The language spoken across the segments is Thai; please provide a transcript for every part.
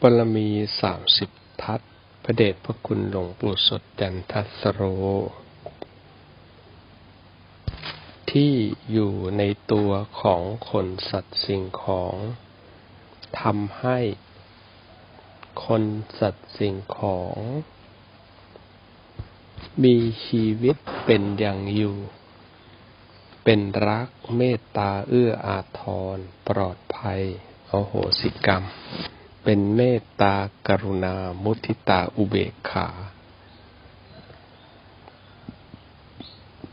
บารมีสามสิบทัศพระเดชพระคุณหลวงปู่สดจันทัสโร ที่อยู่ในตัวของคนสัตว์สิ่งของทำให้คนสัตว์สิ่งของ มีชีวิตเป็นอย่างอยู่ เป็นรักเมตตาเอื้ออาทร ปลอดภัยอโหสิกรรม เป็นเมตตากรุณา มุทิตาอุเบกขา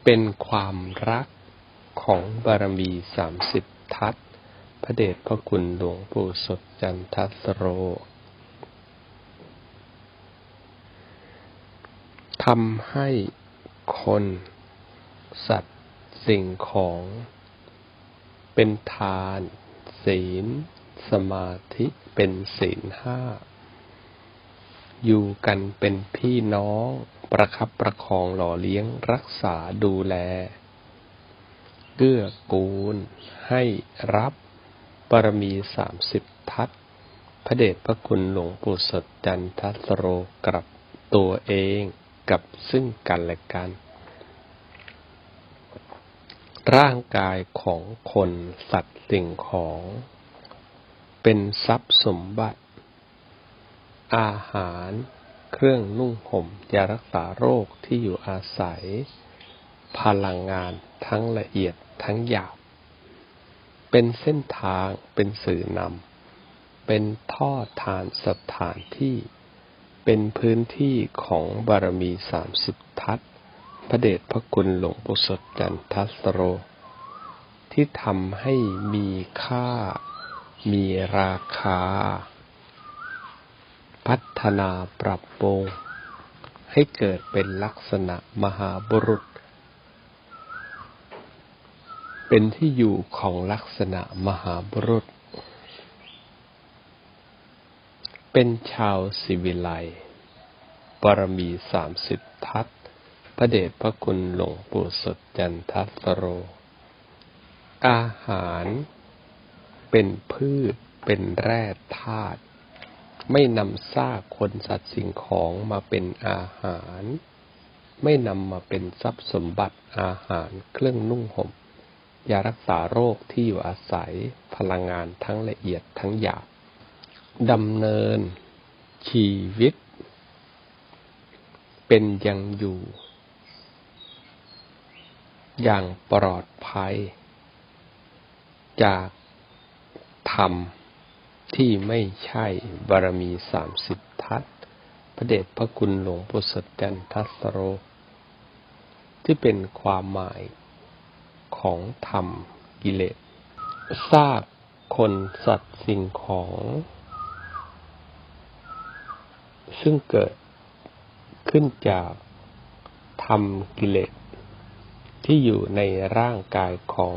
เป็นความรักของบารมีสามสิบทัศพระเดชพระคุณหลวงปู่สดจันทัสโรทำให้คนสัตว์สิ่งของ เป็นทาน ศีล สมาธิเป็นศีลห้า อยู่กันเป็นพี่น้องประคับประคองหล่อเลี้ยงรักษาดูแล เกื้อกูล ให้รับบารมีสามสิบทัศพระเดชพระคุณหลวงปู่สดจันทัสโรกับตัวเองกับซึ่งกันและกัน ร่างกายของคนสัตว์สิ่งของ เป็นทรัพย์สมบัติ อาหาร เครื่องนุ่งห่มยารักษาโรคที่อยู่อาศัย พลังงานทั้งละเอียดทั้งหยาบ เป็นเส้นทางเป็นสื่อนำ เป็นท่อทานสถานที่ เป็นพื้นที่ของบารมีสามสิบทัศพระเดชพระคุณหลวงปู่สดจันทัสโร ที่ทำให้มีค่า มีราคา พัฒนาปรับปรุงให้เกิดเป็นลักษณะมหาบุรุษ เป็นที่อยู่ของลักษณะมหาบุรุษ เป็นชาวสิวิไลบารมีสามสิบทัศพระเดชพระคุณหลวงปู่สดจันทัสโร อาหาร เป็นพืช เป็นแร่ธาตุไม่นำซากคนสัตว์สิ่งของมาเป็นอาหาร ไม่นำมาเป็นทรัพย์สมบัติอาหารเครื่องนุ่งห่มยารักษาโรคที่อยู่อาศัยพลังงานทั้งละเอียดทั้งหยาบดำเนิน ชีวิต เป็นยังอยู่ อย่างปลอดภัย จาก ธรรมที่ไม่ใช่บารมีสามสิบทัศพระเดชพระคุณหลวงปู่สดจันทัสโร ที่เป็นความหมายของธรรมกิเลสซากคนสัตว์สิ่งของ ซึ่งเกิดขึ้นจากธรรมกิเลสที่อยู่ในร่างกายของ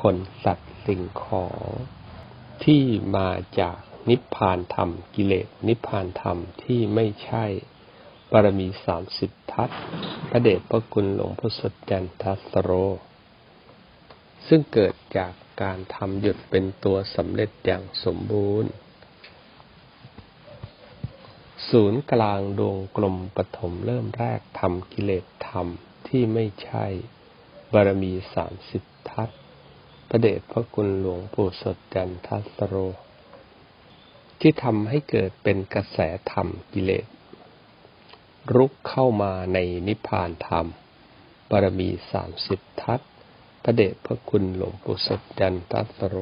คนสัตว์สิ่งของ ที่มาจากนิพพานธรรม กิเลสนิพพานธรรมที่ไม่ใช่บารมีสามสิบทัศพระเดชพระคุณหลวงพ่อสดจันทัสโร ซึ่งเกิดจากการทำหยุดเป็นตัวสำเร็จอย่างสมบูรณ์ ศูนย์กลางดวงกลมปฐมเริ่มแรกทำกิเลสธรรมที่ไม่ใช่บารมีสามสิบทัศพ ระเดชพระคุณหลวงปู่สดจันทัสโร ที่ทำให้เกิดเป็นกระแสธรรมกิเลส รุกเข้ามาในนิพพานธรรมบารมีสามสิบทัศพระเดชพระคุณหลวงปู่สดจันทัสโร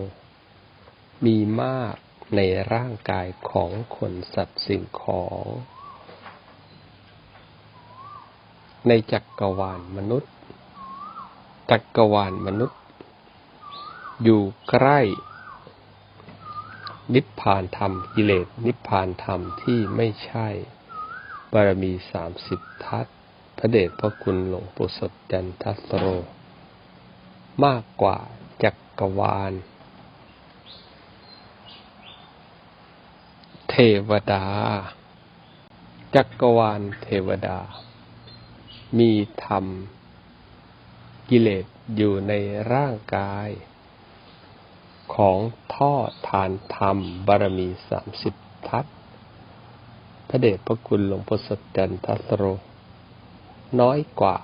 มีมากในร่างกายของคนสัตว์สิ่งของ ในจักรวาลมนุษย์ จักรวาลมนุษย์ อยู่ใกล้ นิพพานธรรมกิเลสนิพพานธรรมที่ไม่ใช่ บารมีสามสิบทัศพระเดชพระคุณหลวงปู่สดจันทัสโร มากกว่าจักกรวาล เทวดา จักรวาลเทวดา มีธรรม กิเลสอยู่ในร่างกาย ของท่อทานธรรม บารมีสามสิบทัศพระเดชพระคุณหลวงพ่อสัจจันทัสโร น้อยกว่า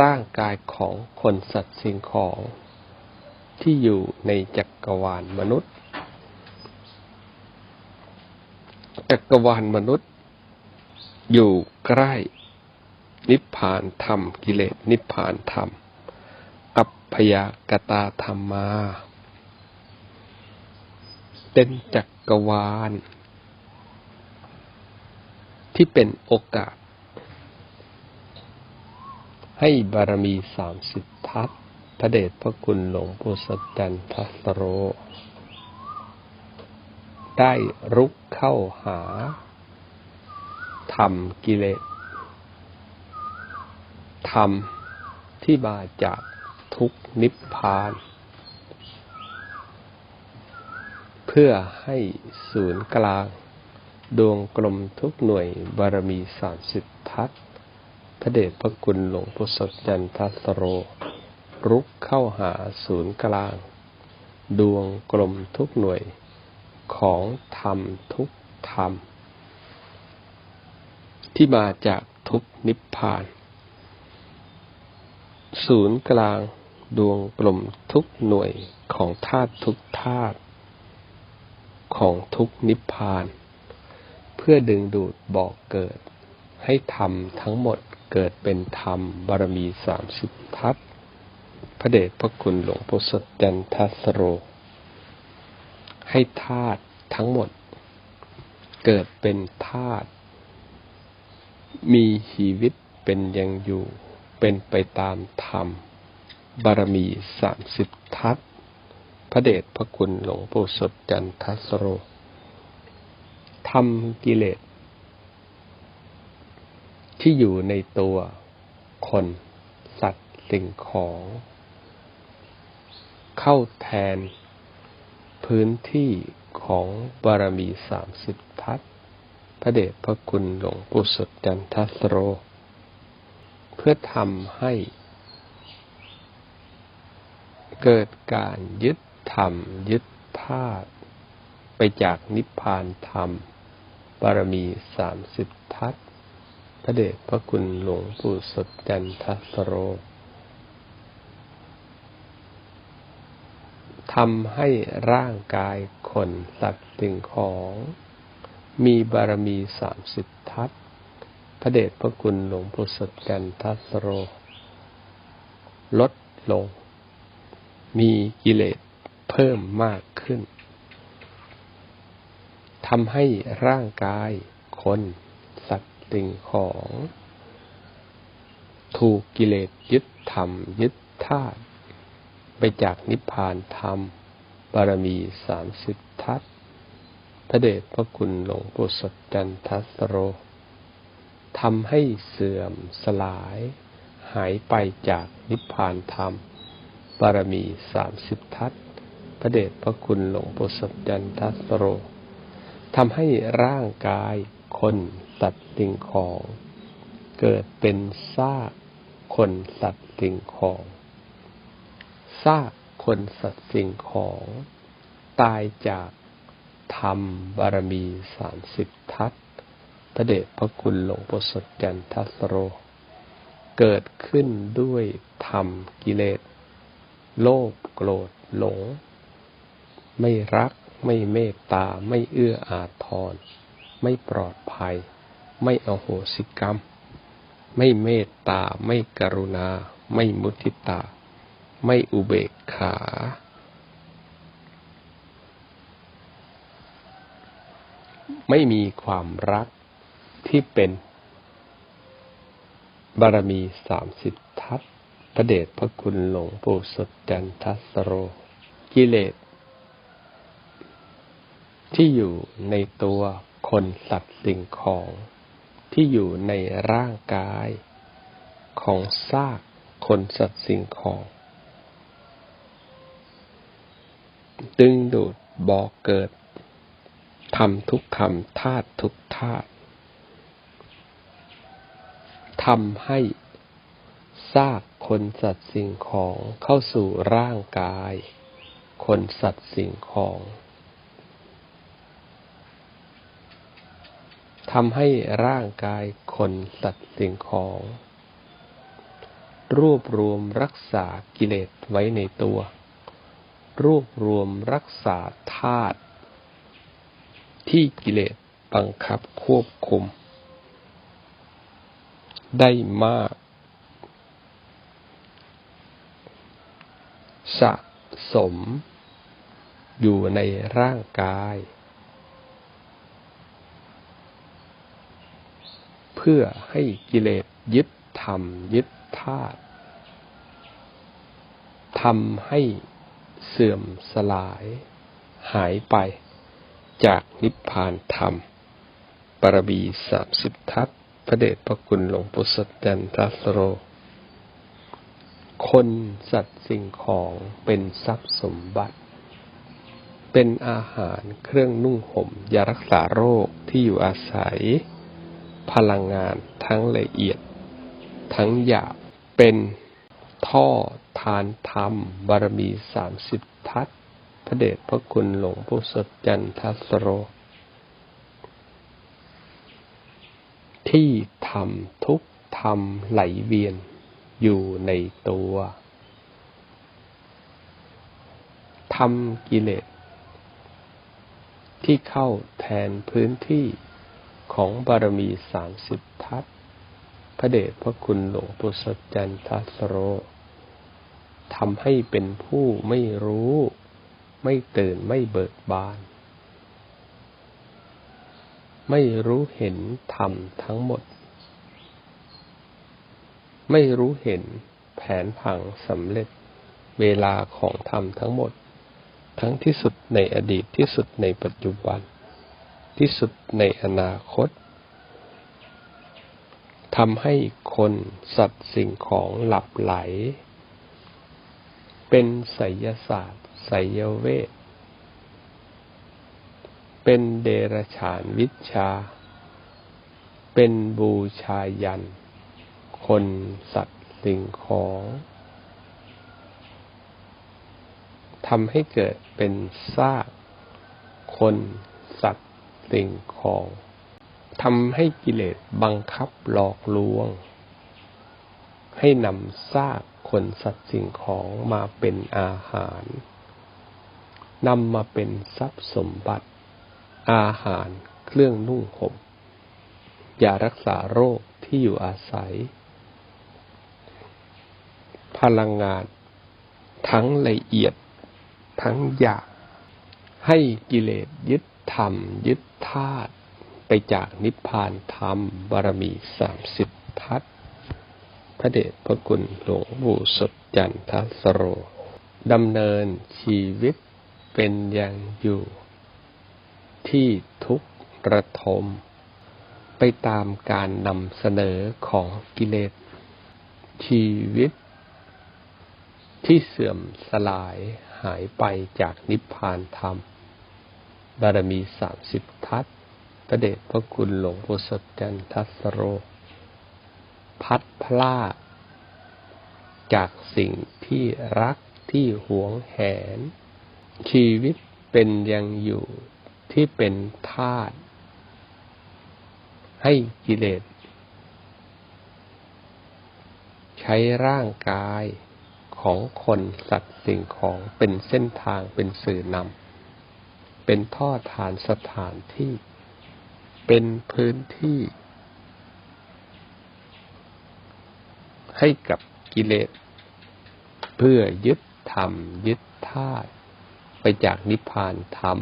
ร่างกายของคนสัตว์สิ่งของที่อยู่ในจักรวาลมนุษย์ จักรวาลมนุษย์ อยู่ใกล้นิพพานธรรม กิเลสนิพพานธรรม อัพพยากตาธรรมา เป็นจักรวาล ที่เป็นโอกาส ให้บารมีสามสิบทัศพระเดชพระคุณหลวงปู่สัจันทัสโร ได้รุกเข้าหาธรรมกิเลสธรรมที่มาจากทุกนิพพาน เพื่อให้ศูนย์กลาง ดวงกลมทุกหน่วยบารมีสามสิบทัศพระเดชพระคุณหลวงพุทธจันทัสโร รุกเข้าหาศูนย์กลาง ดวงกลมทุกหน่วยของธรรมทุกธรรม ที่มาจากทุกนิพพาน ศูนย์กลางดวงกลมทุกหน่วยของธาตุทุกธาตุ ของทุกนิพพาน เพื่อดึงดูดบอกเกิด ให้ธรรมทั้งหมดเกิดเป็นธรรมบารมีสามสิบทัศพระเดชพระคุณหลวงพ่อสดจันทัสโร ให้ธาตุทั้งหมด เกิดเป็นธาตุมีชีวิตเป็นยังอยู่ เป็นไปตามธรรม บารมีสามสิบทัศ พระเดชพระคุณหลวงปู่สดจันทัสโรทำกิเลส ที่อยู่ในตัวคน สัตว์สิ่งของ เข้าแทน พื้นที่ของบารมีสามสิบทัศพระเดชพระคุณหลวงปู่สดจันทัสโร เพื่อทำให้ เกิดการยึด ธรรม ยึดธาตุไปจากนิพพานธรรมบารมีสามสิบทัศพระเดชพระคุณหลวงปู่สดจันทัสโรทำให้ร่างกายคนสัตว์สิ่งของ มีบารมีสามสิบทัศพระเดชพระคุณหลวงปู่สดจันทัสโร ลดลง มีกิเลส เพิ่มมากขึ้นทำให้ร่างกายคนสัตว์สิ่งของ ถูกกิเลสยึดธรรมยึดธาตุไปจากนิพพานธรรม บารมีสามสิบทัศพระเดชพระคุณหลวงปู่สดจันทัสโรทำให้เสื่อมสลาย หายไปจากนิพพานธรรม บารมีสามสิบทัศ พระเดชพระคุณหลวงปู่สดจันทัสโรทำให้ร่างกายคนสัตว์สิ่งของ เกิดเป็นซากคนสัตว์สิ่งของซากคนสัตว์สิ่งของ ตายจากธรรมบารมีสามสิบทัศพระเดชพระคุณหลวงปู่สดจันทัสโร เกิดขึ้นด้วยธรรมกิเลส โลภโกรธหลง ไม่รัก ไม่เมตตา ไม่เอื้ออาทร ไม่ปลอดภัย ไม่อโหสิกรรม ไม่เมตตา ไม่กรุณา ไม่มุทิตา ไม่อุเบกขา ไม่มีความรักที่เป็น บารมีสามสิบทัศพระเดชพระคุณหลวงปู่สดจันทัสโร กิเลส ที่อยู่ในตัวคนสัตว์สิ่งของ ที่อยู่ในร่างกาย ของซากคนสัตว์สิ่งของ ดึงดูดบอกเกิดทำทุกคำธาตุทุกธาตุทำให้ซากคนสัตว์สิ่งของเข้าสู่ร่างกาย คนสัตว์สิ่งของ ทำให้ร่างกายคนสัตว์สิ่งของ รวบรวมรักษากิเลสไว้ในตัว รวบรวมรักษาธาตุที่กิเลสบังคับควบคุม ได้มากสะสม อยู่ในร่างกาย เพื่อให้กิเลสยึดธรรมยึดธาตุทำให้เสื่อมสลาย หายไปจากนิพพานธรรม ปรบีสามสิบทัศพระเดชพระคุณหลวงปู่สดจันทัสโร คนสัตว์สิ่งของเป็นทรัพย์สมบัติ เป็นอาหารเครื่องนุ่งห่มยารักษาโรคที่อยู่อาศัย พลังงานทั้งละเอียด ทั้งหยาบเป็นท่อทานธรรม บารมีสามสิบทัศพระเดชพระคุณหลวงปู่สดจันทัสโร ที่ทำทุกทำไหลเวียนอยู่ในตัวทำกิเลสที่เข้าแทนพื้นที่ ของบารมีสามสิบทัศพระเดชพระคุณหลวงปู่สดจันทัสโรทำให้เป็นผู้ไม่รู้ ไม่ตื่นไม่เบิกบาน ไม่รู้เห็นธรรมทั้งหมด ไม่รู้เห็นแผนผังสำเร็จเวลาของธรรมทั้งหมด ทั้งที่สุดในอดีตที่สุดในปัจจุบัน ที่สุดในอนาคตทำให้คนสัตว์สิ่งของหลับไหล เป็นไสยศาสตร์ไสยเวท เป็นเดรฉานวิชา เป็นบูชายัน คนสัตว์สิ่งของทำให้เกิดเป็นซากคน สิ่งของทำให้กิเลสบังคับหลอกลวง ให้นำซากคนสัตว์สิ่งของมาเป็นอาหารนำมาเป็นทรัพย์สมบัติ อาหารเครื่องนุ่งห่มยารักษาโรคที่อยู่อาศัย พลังงาน ทั้งละเอียดทั้งหยาบให้กิเลสยึด ธรรม ยึดธาตุไปจากนิพพานธรรม บารมีสามสิบทัศพระเดชพระคุณหลวงปู่สดจันทสโรดำเนินชีวิตเป็นอย่างอยู่ ที่ทุกระทม ไปตามการนำเสนอของกิเลส ชีวิต ที่เสื่อมสลายหายไปจากนิพพานธรรม บารมีสามสิบทัศพระเดชพระคุณหลวงปู่สดจันทัสโร พัดพลาดจากสิ่งที่รักที่หวงแหน ชีวิตเป็นยังอยู่ที่เป็นธาตุให้กิเลส ใช้ร่างกายของคนสัตว์สิ่งของเป็นเส้นทางเป็นสื่อนำ เป็นท่อฐานสถานที่ เป็นพื้นที่ ให้กับกิเลส เพื่อยึดธรรม ยึดธาตุไปจากนิพพานธรรม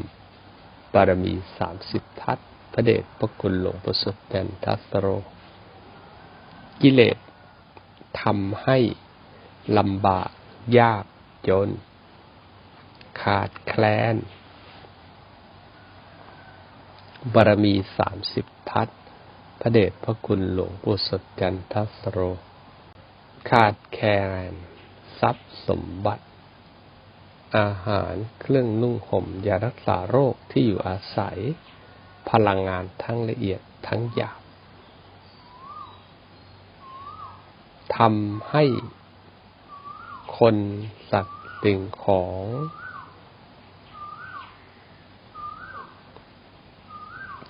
บารมีสามสิบทัศพระเดชพระคุณหลวงประสบแดนทัสโร กิเลสทำให้ลำบากยากจน ขาดแคลน บารมีสามสิบทัศพระเดชพระคุณหลวงปู่สดจันทสโร ขาดแคลนทรัพย์สมบัติ อาหารเครื่องนุ่งห่มยารักษาโรคที่อยู่อาศัย พลังงานทั้งละเอียดทั้งหยาบทำให้คนสัตว์สิ่งของ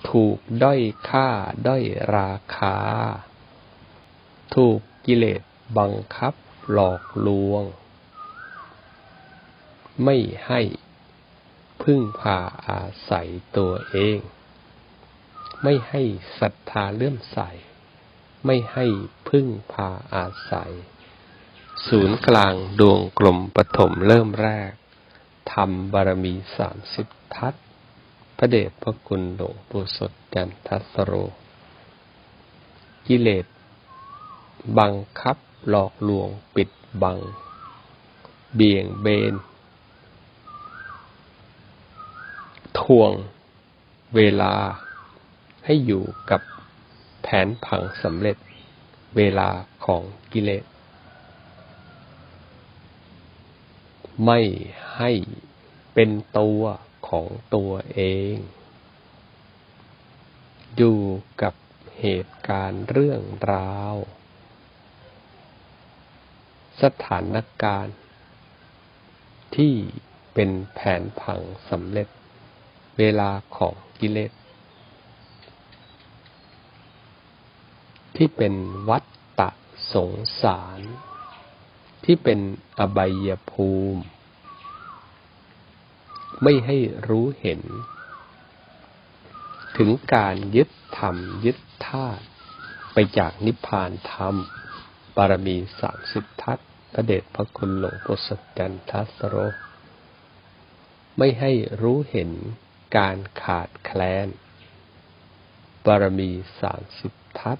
ท ถูกด้อยค่าด้อยราคา ถูกกิเลสบังคับหลอกลวง ไม่ให้พึ่งพาอาศัยตัวเอง ไม่ให้ศรัทธาเลื่อมใส ไม่ให้พึ่งพาอาศัย ศูนย์กลางดวงกลมปฐมเริ่มแรกทำบารมีสามสิบทัศพ ระเดชพระคุณหลวงปู่สดจันทัสโร กิเลส บังคับหลอกลวงปิดบัง เบี่ยงเบนทวงเวลาให้อยู่กับแผนผังสำเร็จเวลาของกิเลส ไม่ให้เป็นตัว ของตัวเอง อยู่กับเหตุการณ์เรื่องราว สถานการณ์ ที่เป็นแผนผังสำเร็จเวลาของกิเลสที่เป็นวัฏตะสงสาร ที่เป็นอบายภูมิ ไม่ให้รู้เห็น ถึงการยึดธรรมยึดธาตุไปจากนิพพานธรรมบารมีสามสิบทัศพระเดชพระคุณหลวงปู่สดจันทัสโร ไม่ให้รู้เห็นการขาดแคลนบารมีสามสิบทัศ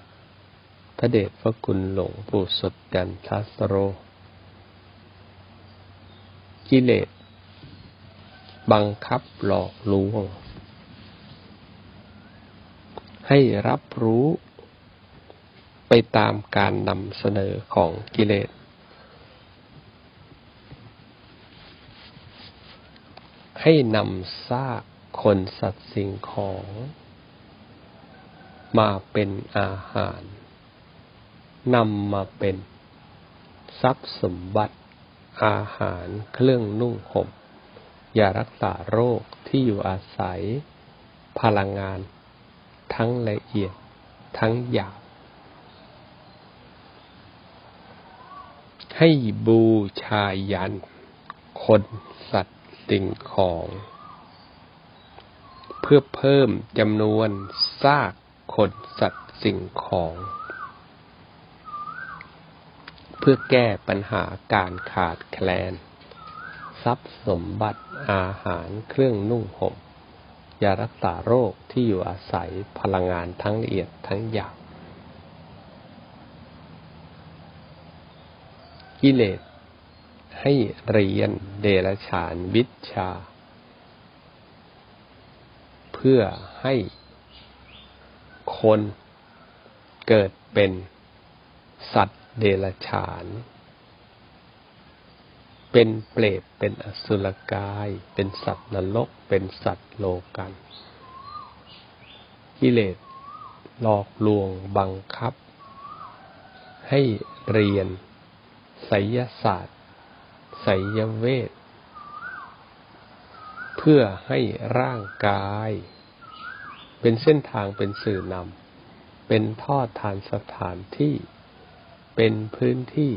พระเดชพระคุณหลวงปู่สดจันทัสโร กิเลส บังคับหลอกลวง ให้รับรู้ไปตามการนำเสนอของกิเลส ให้นำซากคนสัตว์สิ่งของ มาเป็นอาหาร นำมาเป็นทรัพย์สมบัติอาหารเครื่องนุ่งห่ม ยารักษาโรคที่อยู่อาศัย พลังงาน ทั้งละเอียด ทั้งหยาบให้บูชายัน คนสัตว์สิ่งของ เพื่อเพิ่มจำนวนซากคนสัตว์สิ่งของ เพื่อแก้ปัญหาการขาดแคลน ทรัพย์สมบัติอาหารเครื่องนุ่งห่มยารักษาโรคที่อยู่อาศัยพลังงานทั้งละเอียดทั้งหยาบกิเลสให้เรียนเดรฉานวิชา เพื่อให้คนเกิดเป็นสัตว์เดรฉาน เป็นเปรตเป็นอสุรกาย เป็นสัตว์นรก เป็นสัตว์โลกันกิเลสหลอกลวงบังคับ ให้เรียนไสยศาสตร์ไสยเวท เพื่อให้ร่างกาย เป็นเส้นทางเป็นสื่อนำเป็นทอดทานสถานที่ เป็นพื้นที่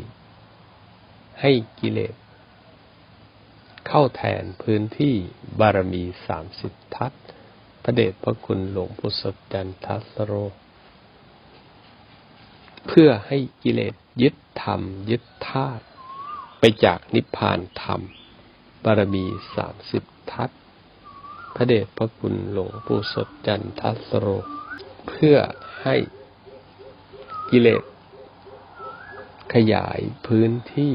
ให้กิเลส เข้าแทนพื้นที่บารมีสามสิบทัศพระเดชพระคุณหลวงพุทธจันทัสโร เพื่อให้กิเลสยึดธรรม ยึดธาตุไปจากนิพพานธรรม บารมีสามสิบทัศพระเดชพระคุณหลวงปู่สดจันทัสโร เพื่อให้กิเลสขยายพื้นที่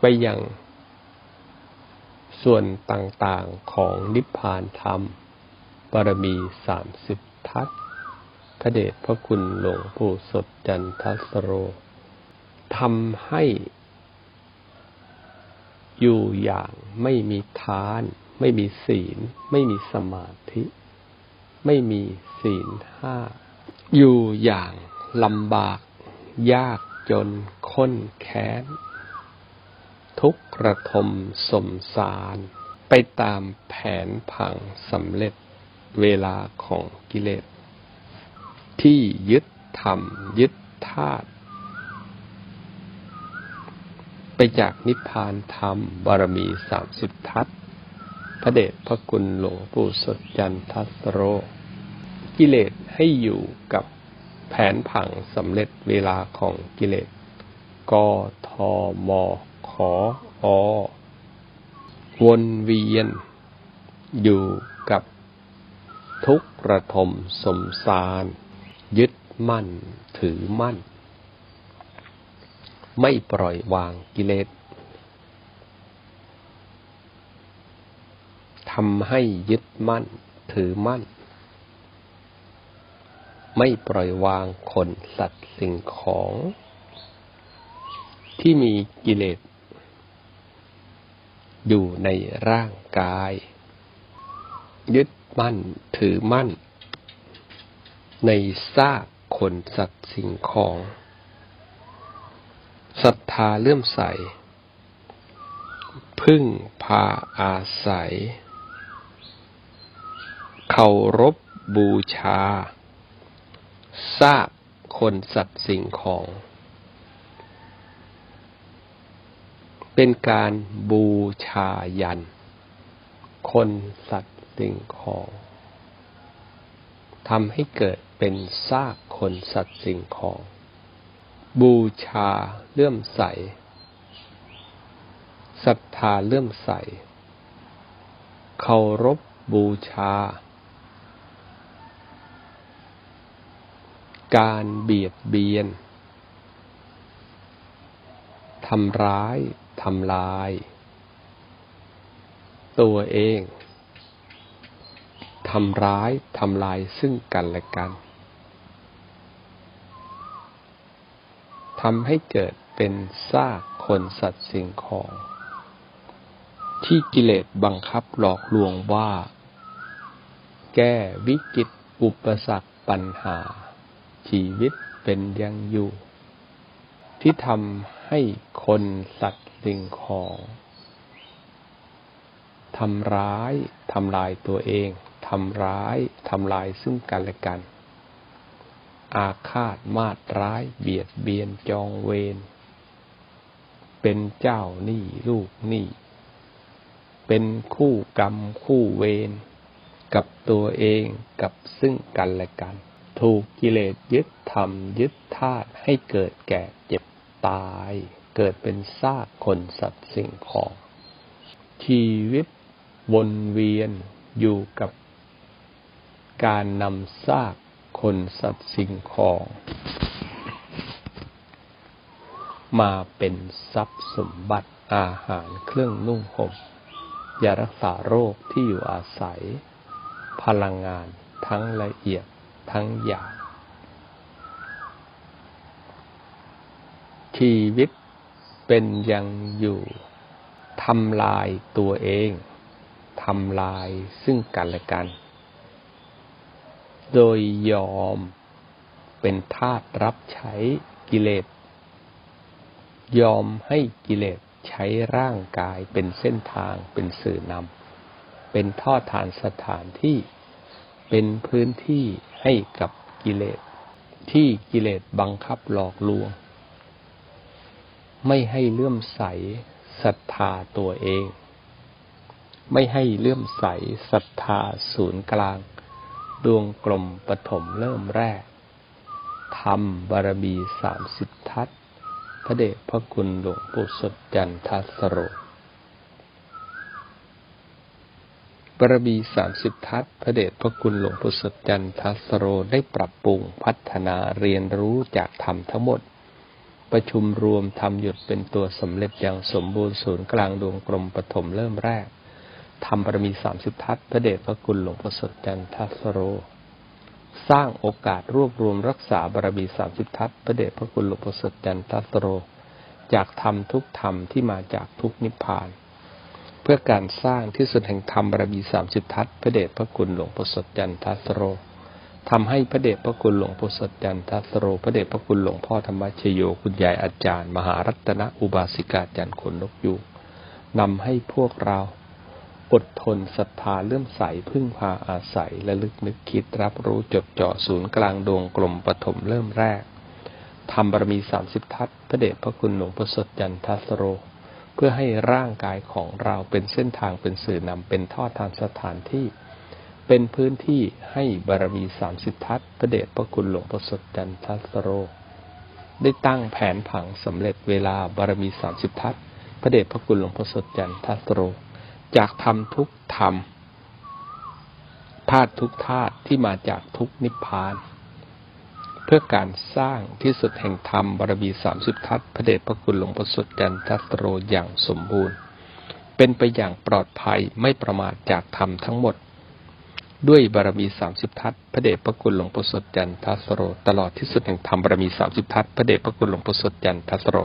ไปยัง ส่วนต่างๆของนิพพานธรรม บารมีสามสิบทัศพระเดชพระคุณหลวงปู่สดจันทสโรทำให้อยู่อย่างไม่มีทาน ไม่มีศีล ไม่มีสมาธิ ไม่มีศีลห้า อยู่อย่างลำบาก ยากจนค้นแค้น ทุกข์ระทมสมสาร ไปตามแผนผังสำเร็จเวลาของกิเลส ที่ยึดธรรมยึดธาตุไปจากนิพพานธรรม บารมีสามสิบทัศพระเดชพระคุณหลวงปู่สดจันทัสโร กิเลสให้อยู่กับแผนผังสำเร็จเวลาของกิเลสกทม ขออวนเวียน อยู่กับทุกระทมสมสาร ยึดมั่นถือมั่น ไม่ปล่อยวางกิเลสทำให้ยึดมั่นถือมั่น ไม่ปล่อยวางคนสัตว์สิ่งของ ที่มีกิเลส อยู่ในร่างกาย ยึดมั่นถือมั่น ในซากคนสัตว์สิ่งของศรัทธาเลื่อมใส พึ่งพาอาศัย เคารพบูชา ซากคนสัตว์สิ่งของ เป็นการบูชายัน คนสัตว์สิ่งของทำให้เกิดเป็นซากคนสัตว์สิ่งของ บูชาเลื่อมใสศรัทธาเลื่อมใสเคารพบูชา การเบียดเบียนทำร้าย ทำลาย ตัวเองทำร้ายทำลายซึ่งกันและกันทำให้เกิดเป็นซากคนสัตว์สิ่งของ ที่กิเลสบังคับหลอกลวงว่า แก้วิกฤตอุปสรรคปัญหา ชีวิตเป็นยังอยู่ ที่ทำให้คนสัตว สิ่งของทำร้ายทำลายตัวเองทำร้ายทำลายซึ่งกันและกัน อาฆาตมาตร้าย เบียดเบียนจองเวรเป็นเจ้าหนี้ลูกหนี้เป็นคู่กรรมคู่เวรกับตัวเองกับซึ่งกันและกัน ถูกกิเลสยึดทำยึดธาตุให้เกิดแก่เจ็บตาย เกิดเป็นซากคนสัตว์สิ่งของ ชีวิตวนเวียนอยู่กับการนำซากคนสัตว์สิ่งของ มาเป็นทรัพย์สมบัติอาหารเครื่องนุ่งห่มยารักษาโรคที่อยู่อาศัย พลังงานทั้งละเอียดทั้งหยาบชีวิต เป็นยังอยู่ทำลายตัวเองทำลายซึ่งกันและกัน โดยยอมเป็นทาสรับใช้กิเลส ยอมให้กิเลสใช้ร่างกายเป็นเส้นทางเป็นสื่อนำเป็นท่อฐานสถานที่เป็นพื้นที่ให้กับกิเลส ที่กิเลสบังคับหลอกลวง ไม่ให้เลื่อมใสศรัทธาตัวเอง ไม่ให้เลื่อมใสศรัทธาศูนย์กลาง ดวงกลมปฐมเริ่มแรกทำบารมีสามสิบทัศพระเดชพระคุณหลวงปู่สดจันทัสโรบารมีสามสิบทัศพระเดชพระคุณหลวงปู่สดจันทัสโรได้ปรับปรุงพัฒนาเรียนรู้จากธรรมทั้งหมด ประชุมรวมทำหยุดเป็นตัวสำเร็จอย่างสมบูรณ์ศูนย์กลางดวงกลมปฐมเริ่มแรกทำบารมีสามสิบทัศพระเดชพระคุณหลวงพ่อสดจันทัสโร สร้างโอกาสรวบรวมรักษาบารมีสามสิบทัศพระเดชพระคุณหลวงพ่อสดจันทัสโร จากธรรมทุกธรรมที่มาจากทุกนิพพาน เพื่อการสร้างที่สุดแห่งธรรมบารมีสามสิบทัศพระเดชพระคุณหลวงพ่อสดจันทัสโร ทำให้พระเดชพระคุณหลวงพ่อสดจันทัสโรพระเดชพระคุณหลวงพ่อธรรมชโยคุณยายอาจารย์ มหารัตนอุบาสิกาจันทร์ขนนกยูนำให้พวกเราอดทนศรัทธาเลื่อมใสพึ่งพาอาศัยและลึกนึกคิดรับรู้จดจ่อศูนย์กลางดวงกลมปฐมเริ่มแรกทำบารมีสามสิบทัศพระเดชพระคุณหลวงประสดจันทัสโร เพื่อให้ร่างกายของเราเป็นเส้นทางเป็นสื่อนำเป็นท่อทางสถานที่ เป็นพื้นที่ให้บารมีสามสิบทัศพระเดชพระคุณหลวงประสดจันทัสโร ได้ตั้งแผนผังสำเร็จเวลาบารมีสามสิบทัศพระเดชพระคุณหลวงประสดจันทัสโร จากทำทุกธรรมธาตุทุกธาตุที่มาจากทุกนิพพาน เพื่อการสร้างที่สุดแห่งธรรมบารมีสามสิบทัศพระเดชพระคุณหลวงประสดจันทัสโรอย่างสมบูรณ์ เป็นไปอย่างปลอดภัยไม่ประมาทจากธรรมทั้งหมด ด้วยบารมีสามสิบทัศพระเดชพระคุณหลวงปู่สดจันทัสโร ตลอดที่สุดแห่งธรรมบารมีสามสิบทัศพระเดชพระคุณหลวงปู่สดจันทัสโร